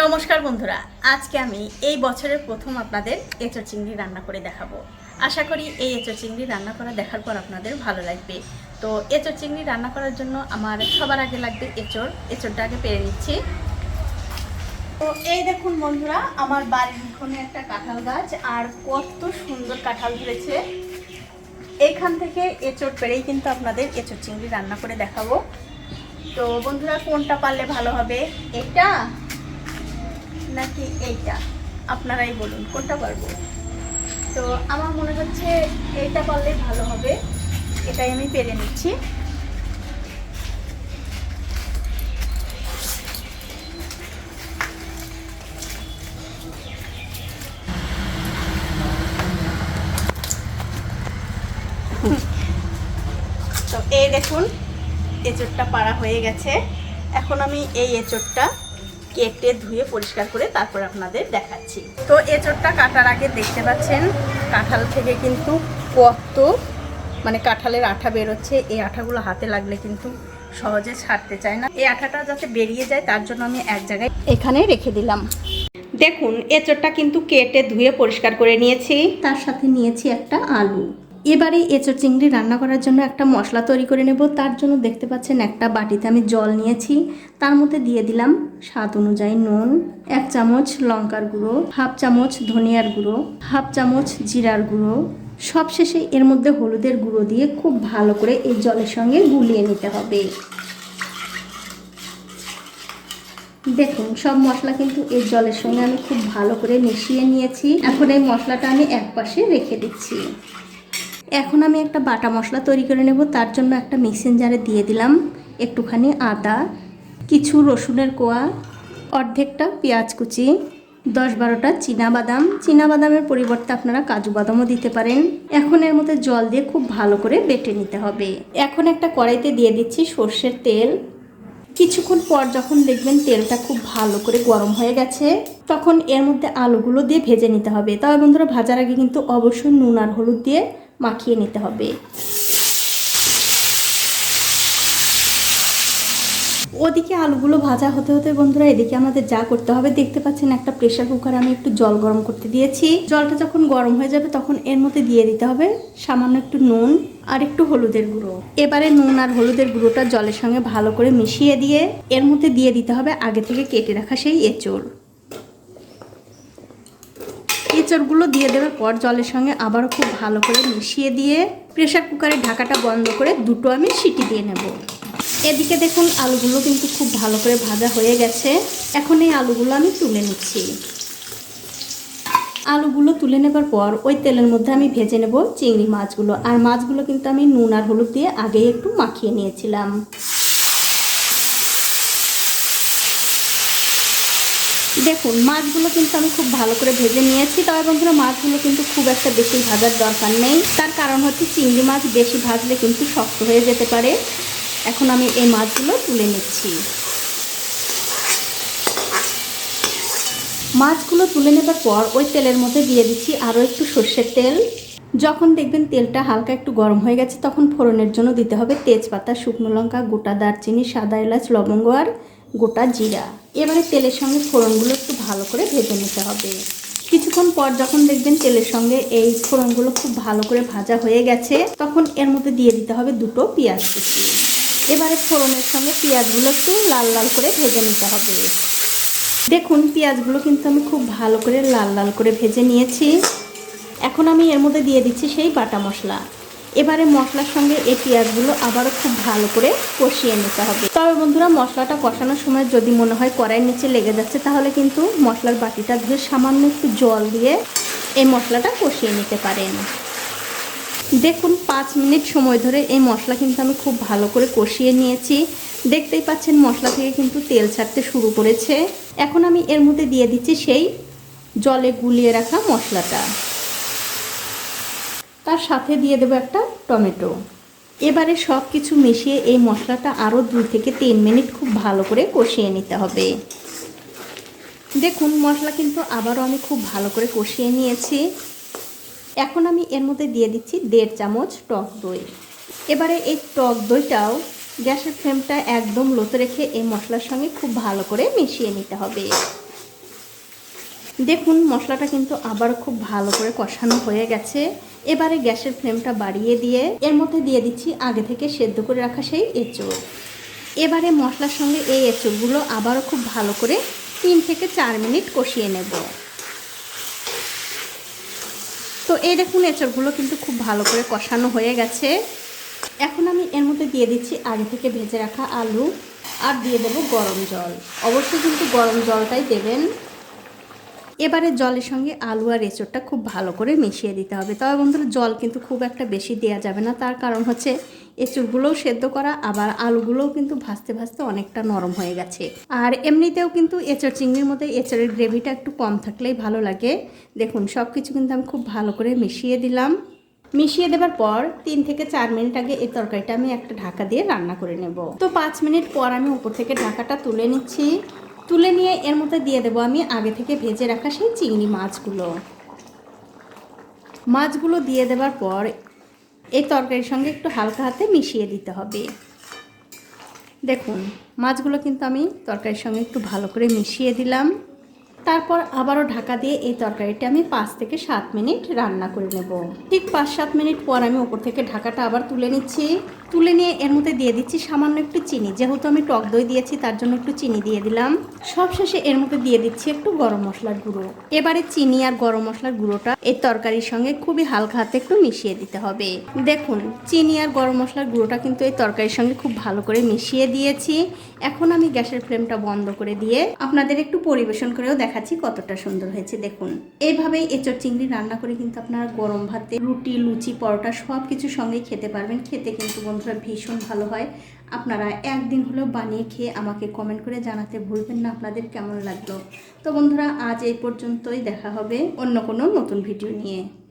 নমস্কার বন্ধুরা, আজকে আমি এই বছরের প্রথম আপনাদের এঁচো চিংড়ি রান্না করে দেখাবো। আশা করি এই এঁচো চিংড়ি রান্না করা দেখার পর আপনাদের ভালো লাগবে। তো এঁচো চিংড়ি রান্না করার জন্য আমার সবার আগে লাগবে এঁচোড়। এঁচোড়টা আগে পেরে নিচ্ছি। তো এই দেখুন বন্ধুরা, আমার বাড়ির উঠোনে একটা কাঁঠাল গাছ, আর কত সুন্দর কাঁঠাল ধরেছে। এইখান থেকে এঁচোড় পেরেই কিন্তু আপনাদের এঁচোড় চিংড়ি রান্না করে দেখাবো। তো বন্ধুরা, কোনটা পারলে ভালো হবে? এটা নাকি এইটা? আপনারাই বলুন, কোনটা পারব? তো আমার মনে হচ্ছে এইটা পারলেই ভালো হবে। এটাই আমি পেরে নিচ্ছি। তো এই দেখুন, এঁচড়টা পাড়া হয়ে গেছে। এখন আমি এই এঁচড়টা কেটে ধুয়ে পরিষ্কার করে তারপর আপনাদের দেখাচ্ছি। তো এঁচড়টা কাটার আগে দেখতে পাচ্ছেন, কাঁঠাল থেকে কিন্তু কত মানে কাঁঠালের আঠা বেরোচ্ছে এই আঠাগুলো হাতে লাগলে কিন্তু সহজে ছাড়তে চায় না। এই আঠাটা যাতে বেরিয়ে যায়, তার জন্য আমি এক জায়গায় এখানে রেখে দিলাম। দেখুন এঁচড়টা কিন্তু কেটে ধুয়ে পরিষ্কার করে নিয়েছি। তার সাথে নিয়েছি একটা আলু। এবারে এঁচড় চিংড়ি রান্না করার জন্য একটা মশলা তৈরি করে নেব। তার জন্য দেখতে পাচ্ছেন একটা বাটিতে আমি জল নিয়েছি। তার মধ্যে দিয়ে দিলাম স্বাদ অনুযায়ী নুন, এক চামচ লঙ্কার গুঁড়ো, হাফ চামচ ধনিয়ার গুঁড়ো, হাফ চামচ জিরার গুঁড়ো। সবশেষে এর মধ্যে হলুদের গুঁড়ো দিয়ে খুব ভালো করে এই জলের সঙ্গে গুলিয়ে নিতে হবে। দেখুন, সব মশলা কিন্তু এই জলের সঙ্গে আমি খুব ভালো করে মিশিয়ে নিয়েছি। এখন এই মশলাটা আমি এক পাশে রেখে দিচ্ছি। এখন আমি একটা বাটা মশলা তৈরি করে নেব, তার জন্য একটা মিক্সিং জারে দিয়ে দিলাম একটুখানি আদা, কিছু রসুনের কোয়া, অর্ধেকটা পেঁয়াজ কুচি, দশ বারোটা বাদাম। বাদামের পরিবর্তে আপনারা কাজু বাদামও দিতে পারেন। এখন এর মধ্যে জল দিয়ে খুব ভালো করে বেটে নিতে হবে। এখন একটা কড়াইতে দিয়ে দিচ্ছি সর্ষের তেল। কিছুক্ষণ পর যখন দেখবেন তেলটা খুব ভালো করে গরম হয়ে গেছে, তখন এর মধ্যে আলুগুলো দিয়ে ভেজে নিতে হবে। তবে বন্ধুরা, ভাজার আগে কিন্তু অবশ্যই নুন আর হলুদ দিয়ে মাখিয়ে নিতে হবে। ওদিকে আলুগুলো ভাজা হতে হতে বন্ধুরা এদিকে আমাদের যা করতে হবে, দেখতে পাচ্ছেন একটা প্রেশার কুকারে আমি একটু জল গরম করতে দিয়েছি। জলটা যখন গরম হয়ে যাবে তখন এর মধ্যে দিয়ে দিতে হবে সামান্য একটু নুন আর একটু হলুদের গুঁড়ো। এবারে নুন আর হলুদের গুঁড়োটা জলের সঙ্গে ভালো করে মিশিয়ে দিয়ে এর মধ্যে দিয়ে দিতে হবে আগে থেকে কেটে রাখা সেই এঁচড়। এঁচড়গুলো দিয়ে দেওয়ার পর জলের সঙ্গে আবারও খুব ভালো করে মিশিয়ে দিয়ে প্রেশার কুকারের ঢাকাটা বন্ধ করে দুটো আমি সিটি দিয়ে নেব। এদিকে দেখুন আলুগুলো কিন্তু খুব ভালো করে ভাজা হয়ে গেছে। এখন এই আলুগুলো আমি তুলে নিচ্ছি। আলুগুলো তুলে নেবার পর ওই তেলের মধ্যে আমি ভেজে নেব চিংড়ি মাছগুলো। আর মাছগুলো কিন্তু আমি নুন আর হলুদ দিয়ে আগেই একটু মাখিয়ে নিয়েছিলাম। দেখুন, মাছগুলো কিন্তু আমি খুব ভালো করে ভেজে নিয়েছি। তবে বন্ধুরা, মাছগুলো কিন্তু খুব একটা বেশি ভাজার দরকার নেই। তার কারণ হচ্ছে চিংড়ি মাছ বেশি ভাজলে কিন্তু শক্ত হয়ে যেতে পারে। এখন আমি এই মাছগুলো তুলে নিচ্ছি। মাছগুলো তুলে নেবার পর ওই তেলের মধ্যে দিয়ে দিচ্ছি আরও একটু সর্ষের তেল। যখন দেখবেন তেলটা হালকা একটু গরম হয়ে গেছে, তখন ফোড়নের জন্য দিতে হবে তেজপাতা, শুকনো লঙ্কা, গোটা দারচিনি, সাদা এলাচ, লবঙ্গ আর গোটা জিরা। এবারে তেলের সঙ্গে ফোড়নগুলো একটু ভালো করে ভেজে নিতে হবে। কিছুক্ষণ পর যখন দেখবেন তেলের সঙ্গে এই ফোড়নগুলো খুব ভালো করে ভাজা হয়ে গেছে, তখন এর মধ্যে দিয়ে দিতে হবে দুটো পেঁয়াজ কুচি। এবারে ফোড়নের সঙ্গে পেঁয়াজগুলো একটু লাল লাল করে ভেজে নিতে হবে। দেখুন, পেঁয়াজগুলো কিন্তু আমি খুব ভালো করে লাল লাল করে ভেজে নিয়েছি। এখন আমি এর মধ্যে দিয়ে দিচ্ছি সেই বাটা মশলা। এবারে মশলার সঙ্গে এই পেঁয়াজগুলো আবারও খুব ভালো করে কষিয়ে নিতে হবে। তবে বন্ধুরা, মশলাটা কষানোর সময় যদি মনে হয় কড়াইয়ের নিচে লেগে যাচ্ছে, তাহলে কিন্তু মশলার বাটিটা ধুয়ে সামান্য একটু জল দিয়ে এই মশলাটা কষিয়ে নিতে পারেন। দেখুন, পাঁচ মিনিট সময় ধরে এই মশলা কিন্তু আমি খুব ভালো করে কষিয়ে নিয়েছি। দেখতেই পাচ্ছেন, মশলা থেকে কিন্তু তেল ছাড়তে শুরু করেছে। এখন আমি এর মধ্যে দিয়ে দিচ্ছি সেই জলে গুলিয়ে রাখা মশলাটা। তার সাথে দিয়ে দেবো একটা টমেটো। এবারে সব কিছু মিশিয়ে এই মশলাটা আরও দুই থেকে তিন মিনিট খুব ভালো করে কষিয়ে নিতে হবে। দেখুন, মশলা কিন্তু আবারও আমি খুব ভালো করে কষিয়ে নিয়েছি। এখন আমি এর মধ্যে দিয়ে দিচ্ছি দেড় চামচ টক দই। এবারে এই টক দইটাও গ্যাসের ফ্লেমটা একদম লোতে রেখে এই মশলার সঙ্গে খুব ভালো করে মিশিয়ে নিতে হবে। দেখুন, মশলাটা কিন্তু আবার খুব ভালো করে কষানো হয়ে গেছে। এবারে গ্যাসের ফ্লেমটা বাড়িয়ে দিয়ে এর মধ্যে দিয়ে দিচ্ছি আগে থেকে সেদ্ধ করে রাখা সেই এঁচড়। এবারে মশলার সঙ্গে এই এঁচড়গুলো আবারও খুব ভালো করে তিন থেকে চার মিনিট কষিয়ে নেব। তো এই দেখুন, এঁচড়গুলো কিন্তু খুব ভালো করে কষানো হয়ে গেছে। এখন আমি এর মধ্যে দিয়ে দিচ্ছি আগে থেকে ভেজে রাখা আলু আর দিয়ে দেবো গরম জল। অবশ্যই কিন্তু গরম জলটাই দেবেন। এবারে জলের সঙ্গে আলু আর এঁচড়টা খুব ভালো করে মিশিয়ে দিতে হবে। তবে বন্ধুরা, জল কিন্তু খুব একটা বেশি দেওয়া যাবে না। তার কারণ হচ্ছে, এঁচড়গুলোও সেদ্ধ করা, আবার আলুগুলোও কিন্তু ভাজতে ভাজতে অনেকটা নরম হয়ে গেছে। আর এমনিতেও কিন্তু এঁচড় চিংড়ির মধ্যে এঁচড়ের গ্রেভিটা একটু কম থাকলেই ভালো লাগে। দেখুন সব কিছু কিন্তু আমি খুব ভালো করে মিশিয়ে দিলাম। মিশিয়ে দেবার পর তিন থেকে চার মিনিট আগে এই তরকারিটা আমি একটা ঢাকা দিয়ে রান্না করে নেব। তো পাঁচ মিনিট পর আমি উপর থেকে ঢাকাটা তুলে নিচ্ছি। তুলে নিয়ে এর মধ্যে দিয়ে দেবো আমি আগে থেকে ভেজে রাখা সেই চিংড়ি মাছগুলো। মাছগুলো দিয়ে দেবার পর এই তরকারির সঙ্গে একটু হালকা হাতে মিশিয়ে দিতে হবে। দেখুন, মাছগুলো কিন্তু আমি তরকারির সঙ্গে একটু ভালো করে মিশিয়ে দিলাম। তারপর আবারও ঢাকা দিয়ে এই তরকারিটা আমি পাঁচ থেকে সাত মিনিট রান্না করে নেব। ঠিক পাঁচ সাত মিনিট পর আমি ওপর থেকে ঢাকাটা আবার তুলে নিচ্ছি। তুলে নিয়ে এর মধ্যে দিয়ে দিচ্ছি সামান্য একটু চিনি। যেহেতু আমি টক দই দিয়েছি, তার জন্য একটু চিনি দিয়ে দিলাম। সবশেষে এর মধ্যে দিয়ে দিচ্ছি একটু গরম মশলার গুঁড়ো। এবারে চিনি আর গরম মশলার গুঁড়োটা এই তরকারির সঙ্গে খুবই হালকা হাতে একটু মিশিয়ে দিতে হবে। দেখুন, চিনি আর গরম মশলার গুঁড়োটা কিন্তু এই তরকারির সঙ্গে খুব ভালো করে মিশিয়ে দিয়েছি। এখন আমি গ্যাসের ফ্লেমটা বন্ধ করে দিয়ে আপনাদের একটু পরিবেশন করেও দেখাচ্ছি কতটা সুন্দর হয়েছে, দেখুন। এইভাবেই এঁচড় চিংড়ি রান্না করে কিন্তু আপনারা গরম ভাতে রুটি, লুচি, পরোটা সব কিছু সঙ্গে খেতে পারবেন। খেতে কিন্তু বন্ধুরা ভীষণ ভালো হয়। আপনারা একদিন হলেও বানিয়ে খেয়ে আমাকে কমেন্ট করে জানাতে ভুলবেন না আপনাদের কেমন লাগল। তো বন্ধুরা, আজ এই পর্যন্তই দেখা হবে অন্য কোনো নতুন ভিডিও নিয়ে।